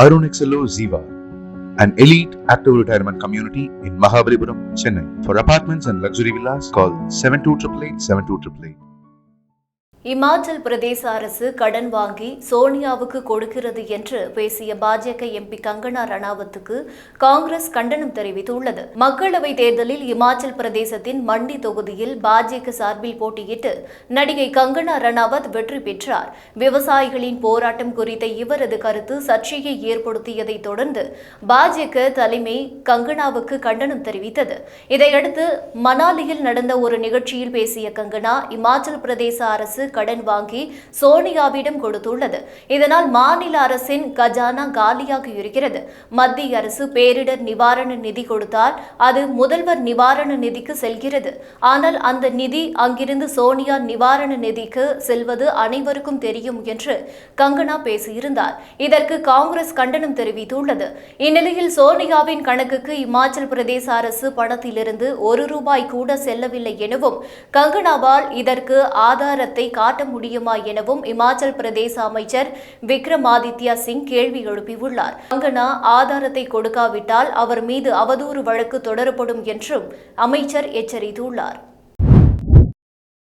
Arun XLO Ziva, an elite active retirement community in Mahabalipuram, Chennai. For apartments and luxury villas, call 7288 72888. Himachal Pradesh அரசு கடன் வாங்கி சோனியாவுக்கு கொடுக்கிறது என்று பேசிய பாஜக எம்பி கங்கனா ரணாவத்துக்கு காங்கிரஸ் கண்டனம் தெரிவித்துள்ளது. மக்களவைத் தேர்தலில் இமாச்சல் பிரதேசத்தின் மண்டி தொகுதியில் பாஜக சார்பில் போட்டியிட்டு நடிகை கங்கனா ரணாவத் வெற்றி பெற்றார். விவசாயிகளின் போராட்டம் குறித்த இவரது கருத்து சர்ச்சையை ஏற்படுத்தியதைத் தொடர்ந்து பாஜக தலைமை கங்கனாவுக்கு கண்டனம் தெரிவித்தது. இதையடுத்து மணாலியில் நடந்த ஒரு நிகழ்ச்சியில் பேசிய கங்கனா இமாச்சல் பிரதேச அரசு கடன் வாங்கி சோனியாவிடம் கொடுத்துள்ளது. இதனால் மாநில அரசின் கஜானா காலியாக இருக்கிறது. மத்திய அரசு பேரிடர் நிவாரண நிதி கொடுத்தால் அது முதல்வர் நிவாரண நிதிக்கு செல்கிறது. ஆனால் அந்த நிதி அங்கிருந்து சோனியா நிவாரண நிதிக்கு செல்வது அனைவருக்கும் தெரியும் என்று கங்கனா பேசியிருந்தார். இதற்கு காங்கிரஸ் கண்டனம் தெரிவித்துள்ளது. இந்நிலையில் சோனியாவின் கணக்குக்கு இமாச்சல் பிரதேச அரசு பணத்திலிருந்து ஒரு ரூபாய் கூட செல்லவில்லை எனவும் கங்கனாவால் இதற்கு ஆதாரத்தை காட்ட முடியுமா எனவும் இமாச்சல் பிரதேச அமைச்சர் விக்ரமாதித்யா சிங் கேள்வி எழுப்பியுள்ளார். கங்கனா ஆதாரத்தை கொடுக்காவிட்டால் அவர் மீது அவதூறு வழக்கு தொடரப்படும் என்றும் அமைச்சர் எச்சரித்துள்ளார்.